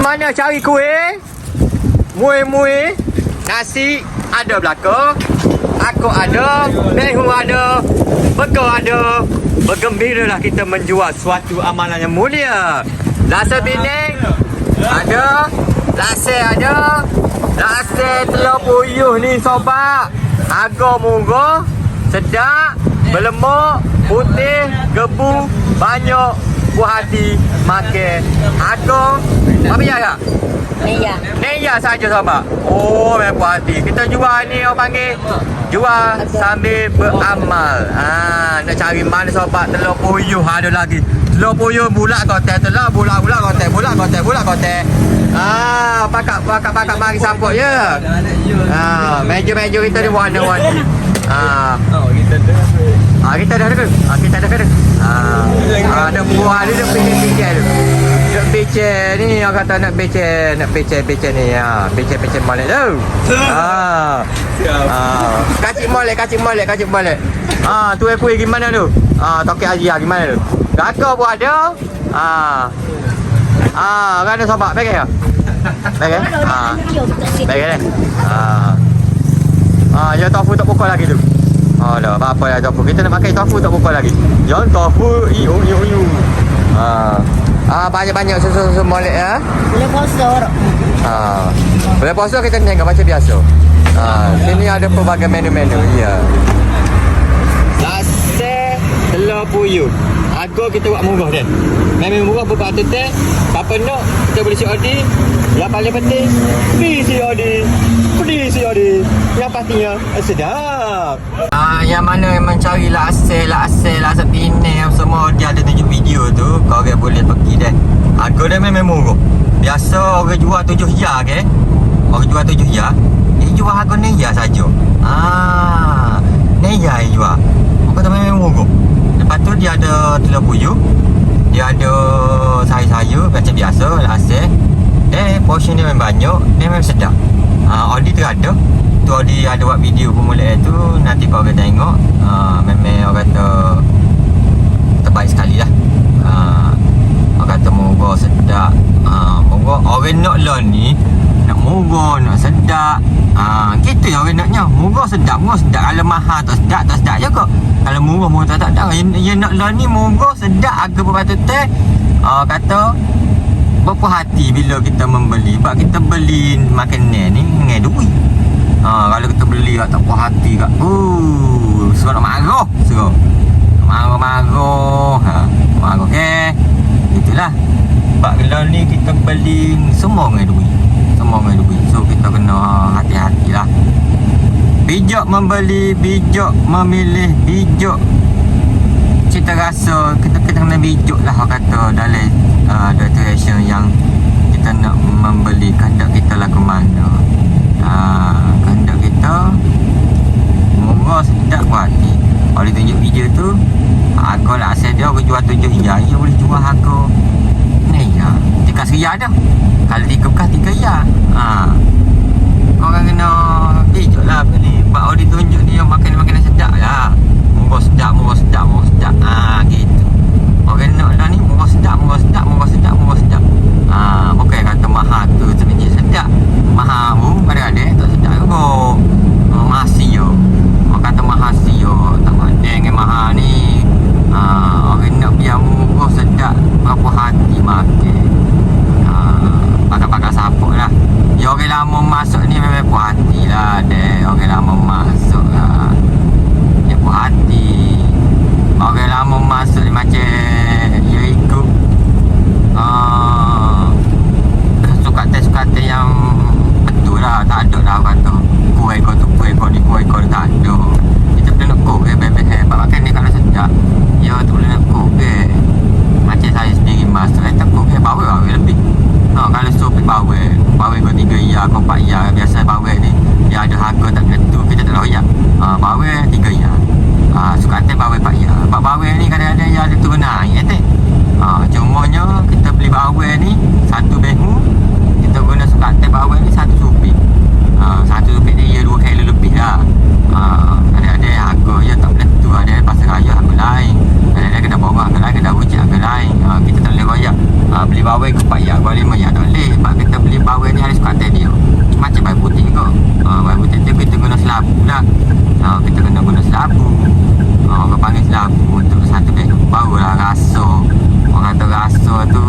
Mana cari kuih? Muih-muih. Nasi ada belaka. Aku ada. Behu ada. Bego ada. Bergembiralah kita menjual suatu amalan yang mulia. Lasa bining ada. Lasa ada. Lasa telur puyuh ni sobat. Harga murah. Sedap. Berlemak. Putih. Gebu. Banyak. Buah hati. Makan. Harga. Apa ya kak? Iya. Neya saja sahabat. Oh, memang puas hati. Kita jual ni orang panggil jual sambil beramal. Ha, nak cari mana sahabat telur puyuh ada lagi. Telur puyuh bulat kotak telur bulat bulat kotak bulat kotak bulat kotak. Ah, pakak pakak pakak mari sambut ya. Ha, meja-meja kita ni warna-warni. Ha, Oh. Ah becek ni orang kata nak becek, nak becek-becek ni. Ha, becek-becek molek tu. Ah. Siap. Ah, kacik molek, kacik molek, kacik molek. Ah, tu kuih gimana tu? Ah, tokek Haji gimana tu? Gaka pun ada. Ah, kan ada sobat pakai ke? Pakai? Ah. Baik kan? Ah. Ah, ya tofu tak pukul lagi tu. Oh, dah apa-apa lah tofu. Kita nak pakai tofu tak pukul lagi. Jangan tofu iu iu iu. Ah. Ah, banyak-banyak susu-susu molek ya. Boleh kosor. Ah. Boleh puasa kita tengok macam biasa. Ah, sini ada pelbagai menu-menu. Ya. Nasi telur puyuh. Harga kita buat murah dia. Memang murah beberapa tu teh. Siapa nak kita boleh COD. Yang paling penting free COD. Free COD. Yang pastinya eh, sedap. Ah, yang mana yang mencari lasel, lasel, lasel pinang semua dia ada tunjuk video tu. Kau orang boleh pergi deh. Harga dia memang murah. Biasa orang jual tujuh ya ke? Orang jual tujuh ya. Dia jual harga ni ya saja. Ah, ni ya yang jual. Orang kata memang murah. Lepas tu dia ada telur puyuh. Dia ada sayur-sayur macam biasa, lasel. Eh, portion dia memang banyak. Dia memang sedap. Ah, Audi tu ada. Tu Audi ada buat video permulaan tu. Nanti kau akan tengok. Ah, memang orang kata terbaik sekali lah. Ah, orang kata murah sedap. Ah, murah. Orang nak lah ni. Nak murah, nak sedap. Ah, gitu ya orang naknya. Murah sedap, murah sedap. Kalau mahal tak sedap, tak sedap je kok. Kalau murah, murah tak sedap. Yang, yang nak lah ni murah sedap. Harga berapa teh. Ah, kata berpuas hati bila kita membeli sebab kita beli makanan ni dengan duit ha, kalau kita beli kat tak puas hati kat uh, suruh nak marah suruh marah-marah ha, marah ke itulah sebab bila ni kita beli semua dengan duit semua dengan duit so kita kena hati-hati lah. Bijak membeli bijak memilih bijak cita rasa. Kita kita kena bijak lah orang kata dalam uh, direction yang kita nak membeli kehendak kita lah ke mana. Uh, kehendak kita murah sedap buat hati. Kalau tunjuk video tu harga lah asal dia orang jual tujuh ya dia boleh jual ni tiga seria dah. Kalau tiga bekas tiga ya ha. Korang kena bijak lah beli Sebab orang ditunjuk ni yang makan makanan sedap lah. Murah sedap, murah sedap, murah sedap. Ah gitu. Orang nak lah ni murah sedap, murah sedap, murah sedap, murah sedap. Ah bukan kata mahal tu sebenarnya sedap. Mahal pun kadang-kadang tak sedap juga. Ah, Mahal siyo Orang kata mahal siyo Tak ada dengan mahal ni. Ah, Orang nak biar murah sedap. Berapa hati makan Pakai-pakai sapuk lah. Ya orang lama masuk ni memang puas hati lah dek. Orang lama masuk lah. Dia puas hati. Orang lama masuk ni macam Ya ikut uh, Sukat-sukat yang Betul lah Tak ada lah orang kata Kuih kau tu kuih kau ni kuih kau ni tak ada Kita boleh nak kuih bebek hebat Makan ni kalau sedap Ya tu boleh nak kuih Macam saya sendiri masuk Kata kuih bawa lah lebih Ha, kalau suruh bawel Bawel kau tiga ya, ya Biasa bawel ni Dia ada harga tak tentu. Kita tak layak ha, Bawel tiga ya ha, Suka hati bawel empat ya Sebab bawel ni kadang-kadang ya ada turun naik ya, ha, Cumanya kita kena uh, kita kena guna selabu. Uh, orang panggil selabu untuk satu dek bau lah rasa orang kata rasa tu